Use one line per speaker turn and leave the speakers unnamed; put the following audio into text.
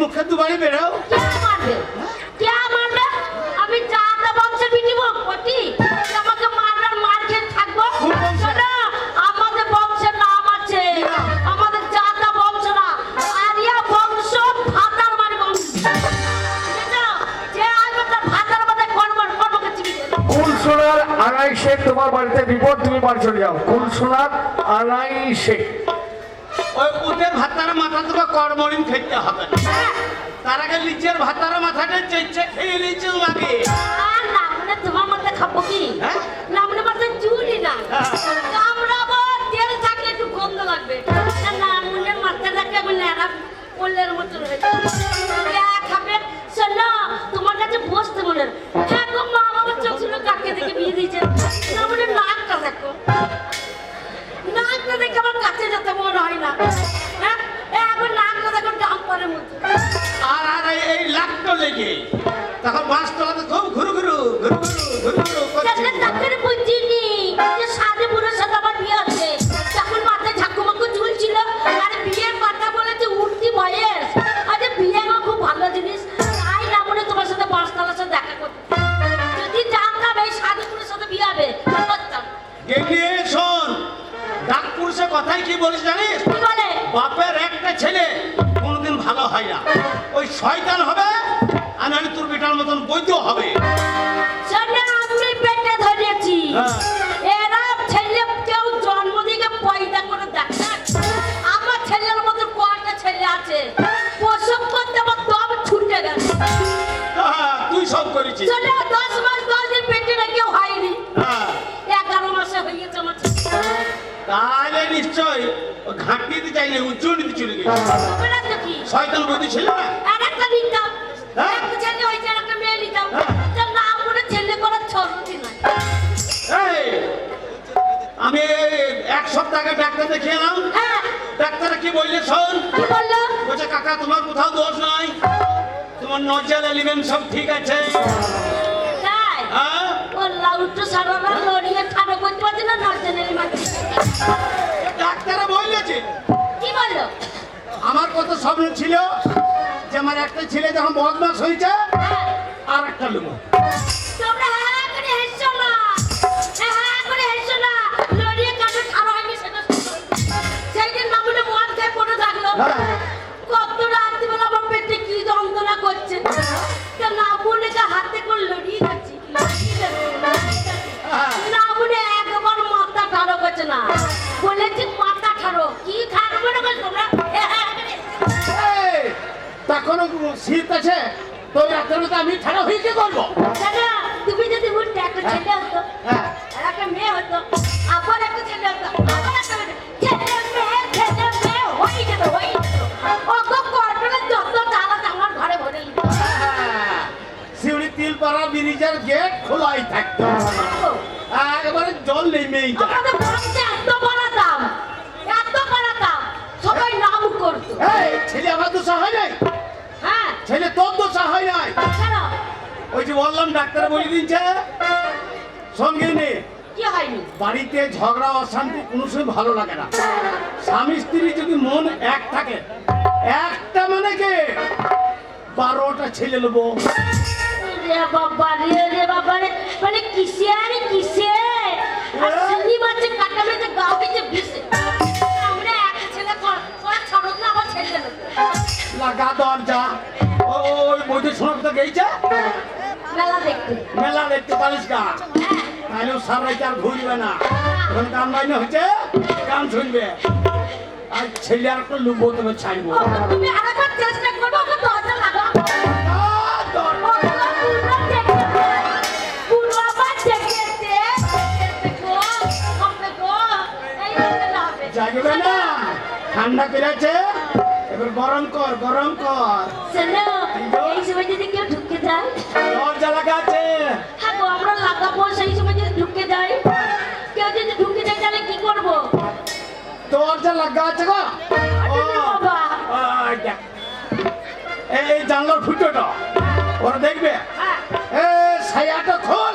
মুখে দুবারই বেরো
কে মারবে? কে মারবে? আমি চাঁদা বংশের বিটি আমাকে মারবে আর মার খেয়ে থাকব? আমাদের বংশের নাম আছে। আমাদের চাঁদা বংশ না। আরিয়া বংশ ভাতার মানে বংশ। মানে।
আড়াই শেখ তোমার বাড়িতে বিপদ তুমি বাড়ি চলে যাও। কুল সোনার আড়াই শেখ।
ওই তোমার কর্মরিন খেতে হবে। না
হ্যাঁ,
তার আগে লিচের ভাতার মাথাটা চেয়েছে খেয়ে লিচু তোমাকে
আর
আর এই- এই লেগে তখন বাস তোলাতে খুব ঘুরু ঘুরু ঘুরু ঘুরু ঘুরু ঘুরু করছে।
বুঝিনি যে সাধে বুড়োর সাথে আমার বিয়ে হচ্ছে। তখন মাথায় ঠাকুমাকে ঝুলছিল আর বিয়ের কথা বলেছে উঠতি বয়স। আরে বিয়ে আমার খুব ভালো জিনিস। তাই না মনে তোমার সাথে বসতলার সাথে দেখা করতে। যদি জানতাম এই বুড়োর সাথে বিয়ে হবে করতাম।
শোন ডাক পুরুষের কথাই কি বলিস জানিস?
কি বলে?
বাপের একটা ছেলে। ভালো হয় না। ওই শয়তান হবে আর নাহলে তোর বেটার মতন বৈধ হবে।
আমি পেটে ধরেছি।
হ্যাঁ।
এরা ছেলে কেউ জন্ম দিকে পয়দা করে দেখে আমার ছেলের মতো কয়টা ছেলে আছে? প্রসব করতে আমার দম ছুটে গেছে।
হ্যাঁ, তুই সব করেছিস।
দশ মাস দশ দিন পেটে রেখেও হয়নি।
হ্যাঁ,
এগারো মাসে আমার
তাহলে নিশ্চয় ও ঘাঁটি দিতে চাইলে নিতে চলে গেছে? শয়তান বুদ্ধি ছিল না
আর একটা নিতাম।
হ্যাঁ।
একটা ছেলে হয়েছে, আর একটা মেয়ে নিতাম।
হ্যাঁ।
তা না করে ছেলে করার নাই।
এই, আমি এক সপ্তাহ আগে ডাক্তার দেখিয়ে এলাম
হ্যাঁ,
ডাক্তার কি বললে শোন
কি বলল?
বলছে কাকা তোমার কোথাও দোষ নাই তোমার নজর এলিমেন্ট সব ঠিক আছে
তাই?
হ্যাঁ
ও লাউটু সারারা লড়িয়ে ঠাড়ো করতে পারছে না, নর্জনের মাঝে।
ডাক্তার বললেছে
কি বলল?
আমার কত স্বপ্ন ছিল যে আমার একটা ছেলে যখন বদমাস হয়েছে
হ্যাঁ,
আর একটা লোক
All হ্যাঁ
শীত আছে তো ডাক্তার মতো আমি ঠাড়া হয়ে কি করব?
তুমি যদি বলতে একটা ছেলে হতো
হ্যাঁ।
আর একটা মেয়ে হতো আবার একটা ছেলে হতো আবার একটা ছেলে মেয়ে ছেলে মেয়ে হয়ে যেত হয়ে যেত অত কর্পোরেট যত জ্বালাতে আমার ঘরে ভরে নিত
হ্যাঁ, তিলপাড়া ব্রিজের গেট খোলাই থাকতো। একেবারে জল নেমেই
এত বড় দাম এত বড় দাম সবাই নাম করতো।
ছেলে আমার দোষা হয় নাই
হ্যাঁ।
ছেলে তোর দোষা হয় নাই। ওই যে বললাম ডাক্তার বলে দিচ্ছে সঙ্গে নে। বাড়িতে ঝগড়া অশান্তি কোনো সময় ভালো লাগে না। স্বামী স্ত্রী যদি মন এক থাকে একটা মানে কে? বারোটা ছেলে নেব।
রে বাবা রে রে বাবা রে মানে কিসে আরে কিসে? আর কাটা মেতে গাও দিতে বিসে আমরা এক ছেলে কর ছাড়ো না আবার ছেলে
লাগা দরজা। গেছে
মেলা দেখতে।
মেলা দেখতে পারিস গা? তাহলে সামনে আর ঘুরবে না। এখন গান বাইনে হচ্ছে গান শুনবে। আর ছেলে আর একটা লুবো তোকে ছাড়বো।
চেষ্টা দরজা।
জাগবে না ঠান্ডা পেরেছে এবার গরম কর গরম কর। দরজা লাগা আছে গো। এই জানলার ফুটোটা ওরা দেখবে?
হ্যাঁ।
এ ছায়াটা খোল।